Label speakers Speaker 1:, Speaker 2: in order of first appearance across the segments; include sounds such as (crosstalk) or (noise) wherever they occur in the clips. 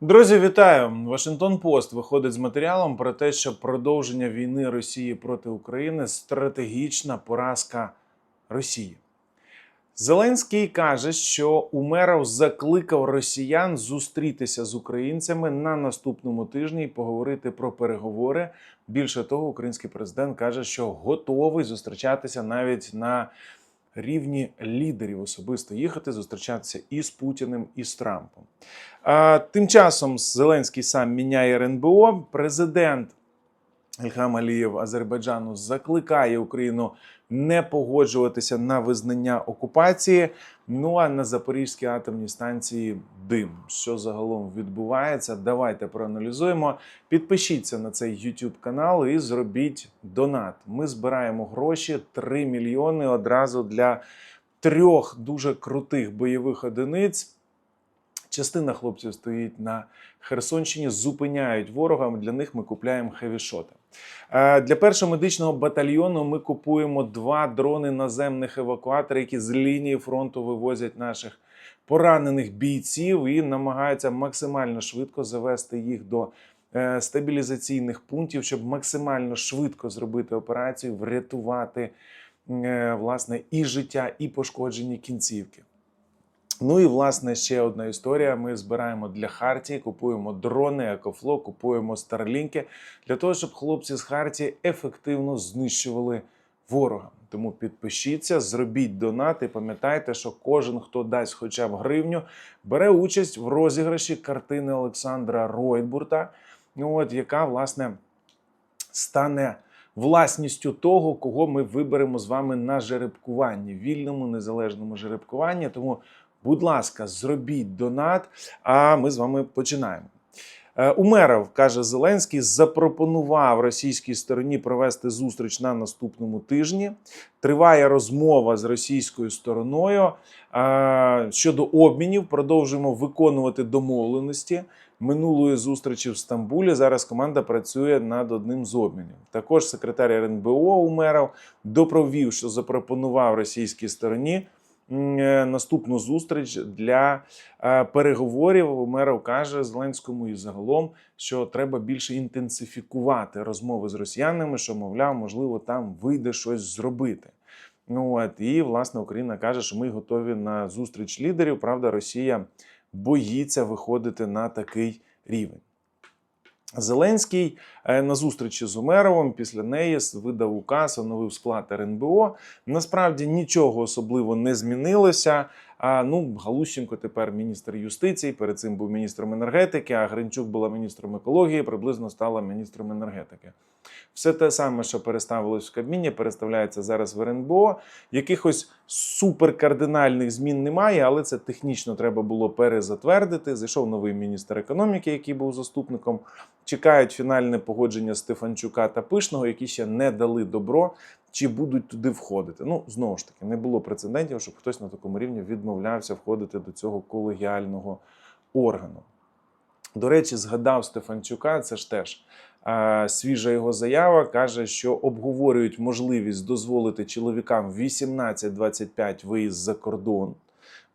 Speaker 1: Друзі, вітаю! Вашингтон Пост виходить з матеріалом про те, що продовження війни Росії проти України стратегічна поразка Росії. Зеленський каже, що Умеров закликав росіян зустрітися з українцями на наступному тижні і поговорити про переговори. Більше того, український президент каже, що готовий зустрічатися навіть на рівні лідерів особисто їхати, зустрічатися і з Путіним, і з Трампом. Тим часом Зеленський сам міняє РНБО. Президент Ільхам Алієв Азербайджану закликає Україну не погоджуватися на визнання окупації. Ну а на Запорізькій атомній станції дим. Що загалом відбувається? Давайте проаналізуємо. Підпишіться на цей YouTube канал і зробіть донат. Ми збираємо гроші 3 мільйони одразу для трьох дуже крутих бойових одиниць. Частина хлопців стоїть на Херсонщині, зупиняють ворога. Для них ми купляємо хевішоти. Е, Для першого медичного батальйону ми купуємо два дрони наземних евакуатори, які з лінії фронту вивозять наших поранених бійців і намагаються максимально швидко завести їх до е, стабілізаційних пунктів, щоб максимально швидко зробити операцію, врятувати е, власне і життя, і пошкоджені кінцівки. Ну і власне ще одна історія. Ми збираємо для Хартії, купуємо дрони, екофло, купуємо старлінки для того, щоб хлопці з Хартії ефективно знищували ворога. Тому підпишіться, зробіть донат і пам'ятайте, що кожен, хто дасть хоча б гривню, бере участь в розіграші картини Олександра Ройтбурта, ну, от, яка власне стане власністю того, кого ми виберемо з вами на жеребкуванні, вільному незалежному жеребкуванні. Тому Будь ласка, зробіть донат, а ми з вами починаємо. Е, Умеров, каже Зеленський, запропонував російській стороні провести зустріч на наступному тижні. Триває розмова з російською стороною е, щодо обмінів. Продовжуємо виконувати домовленості минулої зустрічі в Стамбулі. Зараз команда працює над одним з обмінів. Також секретар РНБО Умеров допровів, що запропонував російській стороні наступну зустріч для е, переговорів. Умеров каже Зеленському і загалом, що треба більше інтенсифікувати розмови з росіянами, що мовляв, можливо, там вийде щось зробити. Ну от і власне Україна каже, що ми готові на зустріч лідерів. Правда, Росія боїться виходити на такий рівень. Зеленський е, на зустрічі з Умеровим після неї видав указ, оновив склад РНБО. Насправді нічого особливо не змінилося. А ну Галущенко тепер міністр юстиції. Перед цим був міністром енергетики. А Гринчук була міністром екології, приблизно стала міністром енергетики. Все те саме, що переставилось в Кабміні, переставляється зараз в РНБО. Якихось суперкардинальних змін немає, але це технічно треба було перезатвердити. Зайшов новий міністр економіки, який був заступником. Чекають фінальне погодження Стефанчука та Пишного, які ще не дали добро, чи будуть туди входити. Ну, знову ж таки, не було прецедентів, щоб хтось на такому рівні відмовлявся входити до цього колегіального органу. До речі, згадав Стефанчука, це ж теж свіжа його заява. Каже, що обговорюють можливість дозволити чоловікам 18-25 виїзд за кордон.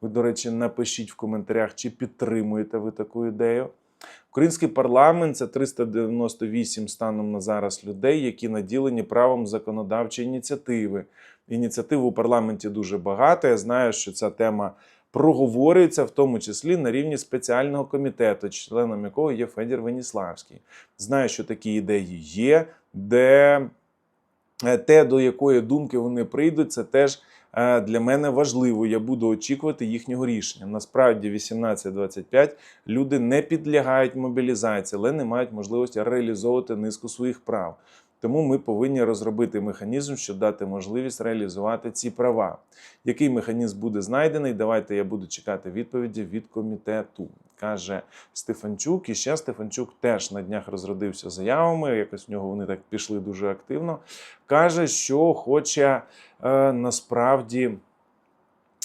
Speaker 1: Ви, до речі, напишіть в коментарях, чи підтримуєте ви таку ідею. Український парламент це 398 станом на зараз людей, які наділені правом законодавчої ініціативи. Ініціатив у парламенті дуже багато. Я знаю, що ця тема проговорюється, в тому числі на рівні спеціального комітету, членом якого є Федір Веніславський. Знаю, що такі ідеї є, де е, те, до якої думки вони прийдуть, це теж е, для мене важливо. Я буду очікувати їхнього рішення. Насправді, 18-25 люди не підлягають мобілізації, але не мають можливості реалізовувати низку своїх прав. Тому ми повинні розробити механізм, щоб дати можливість реалізувати ці права. Який механізм буде знайдений? Давайте я буду чекати відповіді від комітету. Каже Стефанчук. І ще Стефанчук теж на днях розродився заявами. Якось в нього вони так пішли дуже активно. Каже, що хоче е, насправді.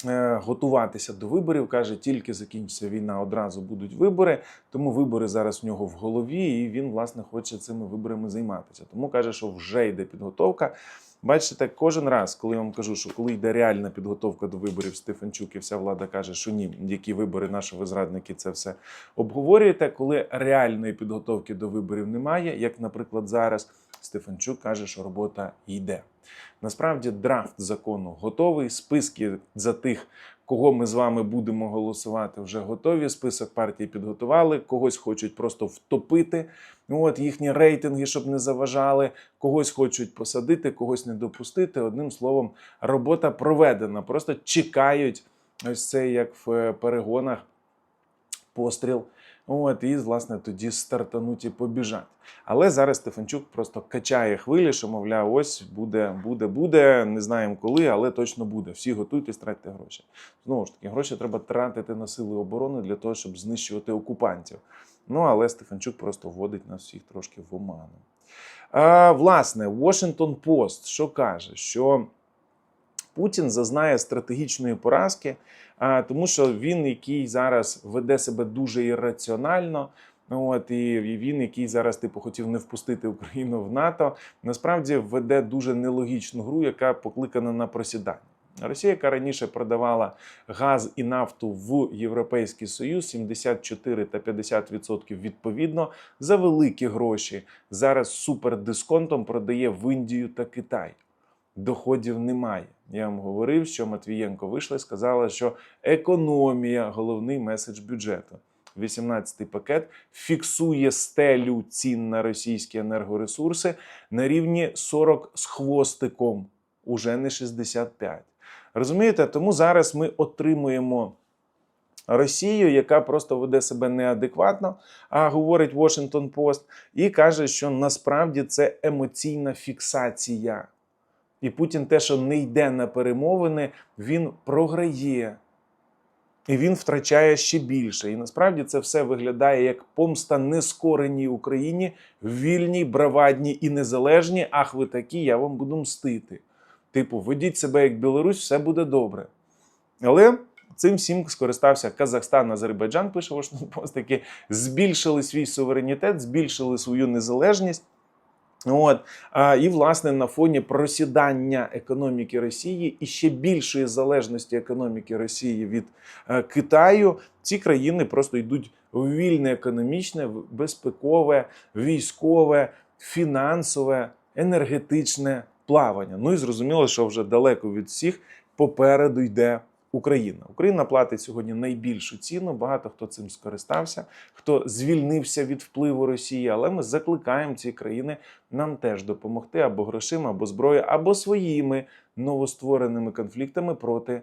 Speaker 1: Е, Готуватися до виборів каже, тільки закінчиться війна, одразу будуть вибори. Тому вибори зараз в нього в голові, і він власне хоче цими виборами займатися. Тому каже, що вже йде підготовка. Бачите, кожен раз, коли я вам кажу, що коли йде реальна підготовка до виборів, Стефанчук і вся влада каже, що ні, які вибори, наші ви зрадники, це все обговорюєте. Коли реальної підготовки до виборів немає, як, наприклад, зараз, Стефанчук каже, що робота йде. Насправді, драфт закону готовий. Списки за тих, кого ми з вами будемо голосувати, вже готові. Список партій підготували, когось хочуть просто втопити. Ну, От їхні рейтинги, щоб не заважали, когось хочуть посадити, когось не допустити. Одним словом, робота проведена. Просто чекають ось це, як в е, перегонах, постріл. От, і, власне, тоді стартануть і побіжать. Але зараз Стефанчук просто качає хвилі, що, мовляв, ось буде, буде, буде. Не знаємо коли, але точно буде. Всі готуйтесь, тратьте гроші. Знову ж таки, гроші треба тратити на сили оборони для того, щоб знищувати окупантів. Ну, але Стефанчук просто вводить нас всіх трошки в оману. А, власне, Washington Post що каже, що Путін зазнає стратегічної поразки, тому що він, який зараз веде себе дуже ірраціонально. От і він, який зараз типу хотів не впустити Україну в НАТО, насправді веде дуже нелогічну гру, яка покликана на просідання. Росія, яка раніше продавала газ і нафту в Європейський Союз 74 та 50% відповідно за великі гроші, зараз супердисконтом продає в Індію та Китай. Доходів немає. Я вам говорив, що Матвієнко вийшла і сказала, що економія головний меседж бюджету. 18-й пакет фіксує стелю цін на російські енергоресурси на рівні 40 з хвостиком, уже не 65. Розумієте, тому зараз ми отримуємо Росію, яка просто веде себе неадекватно, а говорить Washington Post, і каже, що насправді це емоційна фіксація. І Путін те, що не йде на перемовини, він програє. І він втрачає ще більше. І насправді це все виглядає як помста нескореній Україні, вільній, бравадній і незалежній. Ах, ви такі, я вам буду мстити. Типу, ведіть себе як Білорусь, все буде добре. Але цим всім скористався Казахстан, Азербайджан, пише Washington Post, які збільшили свій суверенітет, збільшили свою незалежність. От і власне на фоні просідання економіки Росії і ще більшої залежності економіки Росії від е, Китаю, ці країни просто йдуть в вільне економічне, безпекове, військове, фінансове, енергетичне плавання. Ну і зрозуміло, що вже далеко від всіх попереду йде Україна. Україна платить сьогодні найбільшу ціну. Багато хто цим скористався, хто звільнився від впливу Росії. Але ми закликаємо ці країни нам теж допомогти або грошима, або зброєю, або своїми новоствореними конфліктами проти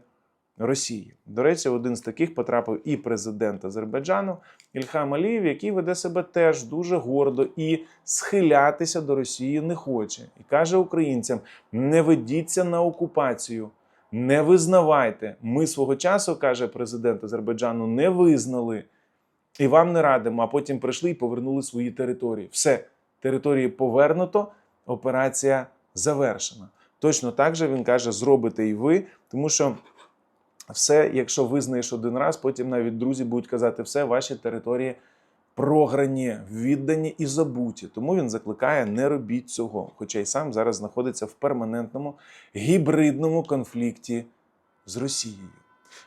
Speaker 1: Росії. До речі, один з таких потрапив і президент Азербайджану Ільхам Алієв, який веде себе теж дуже гордо і схилятися до Росії не хоче. І каже українцям: не ведіться на окупацію. Не визнавайте. Ми свого часу, каже президент Азербайджану, не визнали і вам не радимо. А потім прийшли і повернули свої території. Все, території повернуто, операція завершена. Точно так же він каже: зробите і ви, тому що все, якщо визнаєш один раз, потім навіть друзі будуть казати, все, ваші території програні, віддані і забуті. Тому він закликає не робіть цього. Хоча й сам зараз знаходиться в перманентному гібридному конфлікті з Росією.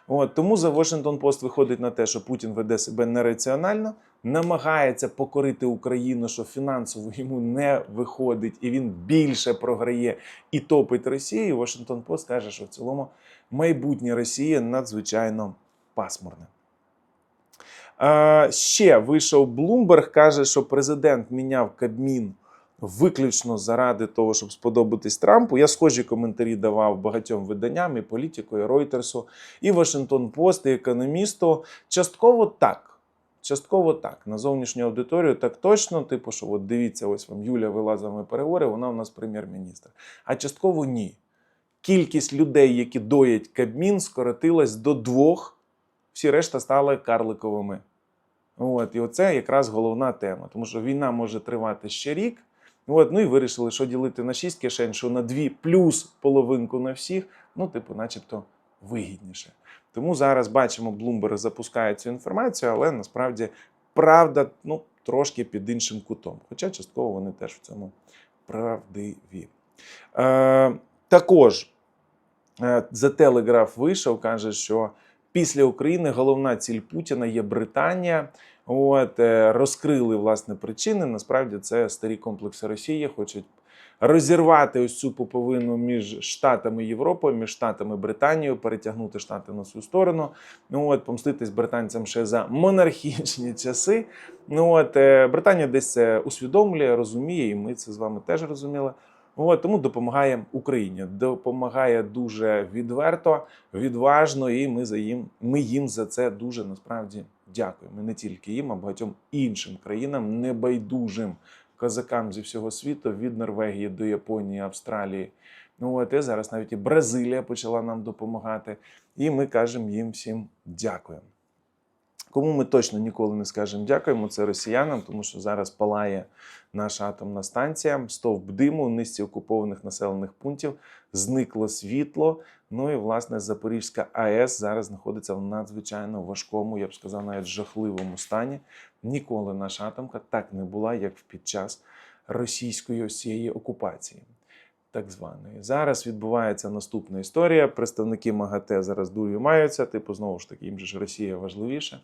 Speaker 1: От тому за Washington Post виходить на те, що Путін веде себе нераціонально, намагається покорити Україну, що фінансово йому не виходить, і він більше програє і топить Росію. Washington Post каже, що в цілому майбутнє Росії надзвичайно пасмурне. Е, ще вийшов Блумберг, каже, що президент міняв Кабмін виключно заради того, щоб сподобатись Трампу. Я схожі коментарі давав багатьом виданням, і політику, і Ройтерсу, і Вашингтон Пост, і економісту. Частково так. Частково так. На зовнішню аудиторію так точно, типу, що от дивіться, ось вам Юля вела з вами переговори, вона у нас прем'єр-міністр. А частково ні. Кількість людей, які доять Кабмін, скоротилась до двох, всі решта стали карликовими. От, і оце якраз головна тема, тому що війна може тривати ще рік. От, ну і вирішили, що ділити на 6 кишень, що на 2 плюс половинку на всіх, ну, типу, начебто, вигідніше. Тому зараз бачимо, Bloomberg запускає цю інформацію, але насправді правда ну, трошки під іншим кутом. Хоча частково вони теж в цьому правдиві. Е, також е, The Telegraph вийшов, каже, що після України головна ціль Путіна є Британія. От, е, розкрили власне причини. Насправді це старі комплекси Росії, хочуть розірвати ось цю поповину між Штатами і Європою, між Штатами Британією, перетягнути Штати на свою сторону. Ну от помститись британцям ще за монархічні часи. Ну от е, Британія десь це усвідомлює, розуміє, і ми це з вами теж розуміли. От, тому допомагає Україні, допомагає дуже відверто, відважно, і ми за їм, ми їм за це дуже насправді дякуємо. Не тільки їм, а багатьом іншим країнам, небайдужим козакам зі всього світу, від Норвегії до Японії, Австралії. Ну от і зараз навіть і Бразилія почала нам допомагати. І ми кажемо їм всім дякуємо. Кому ми точно ніколи не скажемо дякуємо, це росіянам, тому що зараз палає наша атомна станція, стовп диму низці окупованих населених пунктів, зникло світло. Ну і власне Запорізька АЕС зараз знаходиться в надзвичайно важкому, я б сказав, навіть жахливому стані. Ніколи наша атомка так не була, як під час російської цієї окупації. Так званої зараз відбувається наступна історія. Представники МАГАТЕ зараз дурю маються. Типу, знову ж таки, їм же ж Росія важливіша.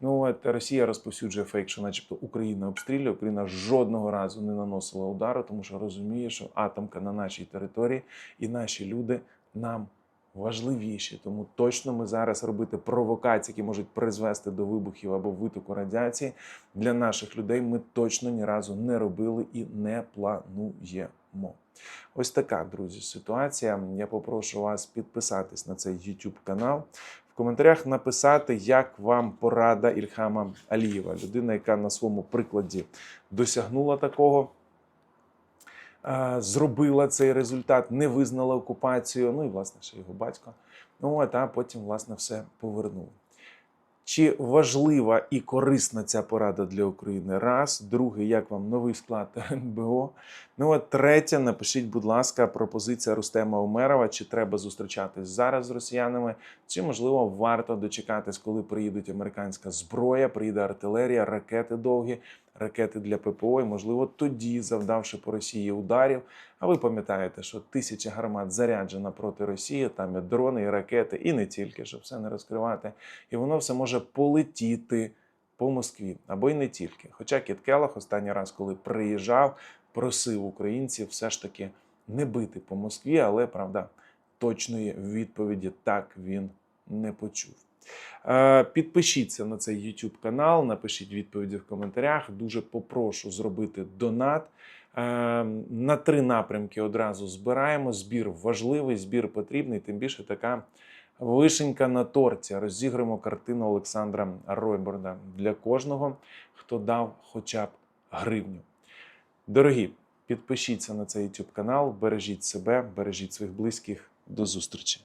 Speaker 1: Ну от Росія розповсюджує фейк, що, начебто, Україна обстрілює. Україна жодного разу не наносила удару, тому що розуміє, що атомка на нашій території і наші люди нам важливіші. Тому точно ми зараз робити провокації, які можуть призвести до вибухів або витоку радіації для наших людей. Ми точно ні разу не робили і не плануємо. Ось така, друзі, ситуація. Я попрошу вас підписатись на цей YouTube канал. В коментарях написати, як вам порада Ільхама Алієва, людина, яка на своєму прикладі досягнула такого, зробила цей результат, не визнала окупацію. Ну і, власне, ще його батько. Ну, от, а потім, власне, все повернув. Чи важлива і корисна ця порада для України? Раз, друге, як вам новий склад (laughs) РНБО? Ну от третє, напишіть, будь ласка, пропозиція Рустема Умерова, чи треба зустрічатись зараз з росіянами, чи можливо варто дочекатись, коли приїдуть американська зброя, приїде артилерія, ракети довгі, ракети для ППО, і можливо тоді, завдавши по Росії ударів. А ви пам'ятаєте, що тисяча гармат заряджена проти Росії, там є дрони і ракети, і не тільки, щоб все не розкривати. І воно все може полетіти по Москві або й не тільки. Хоча Кіт Келлах останній раз, коли приїжджав, просив українців все ж таки не бити по Москві, але правда, точної відповіді так він не почув. Е, Підпишіться на цей YouTube канал, напишіть відповіді в коментарях. Дуже попрошу зробити донат. Е, На три напрямки одразу збираємо. Збір важливий, збір потрібний, тим більше така вишенька на торті. Розіграємо картину Олександра Ройборда для кожного, хто дав хоча б гривню. Дорогі, підпишіться на цей YouTube канал, бережіть себе, бережіть своїх близьких. До зустрічі!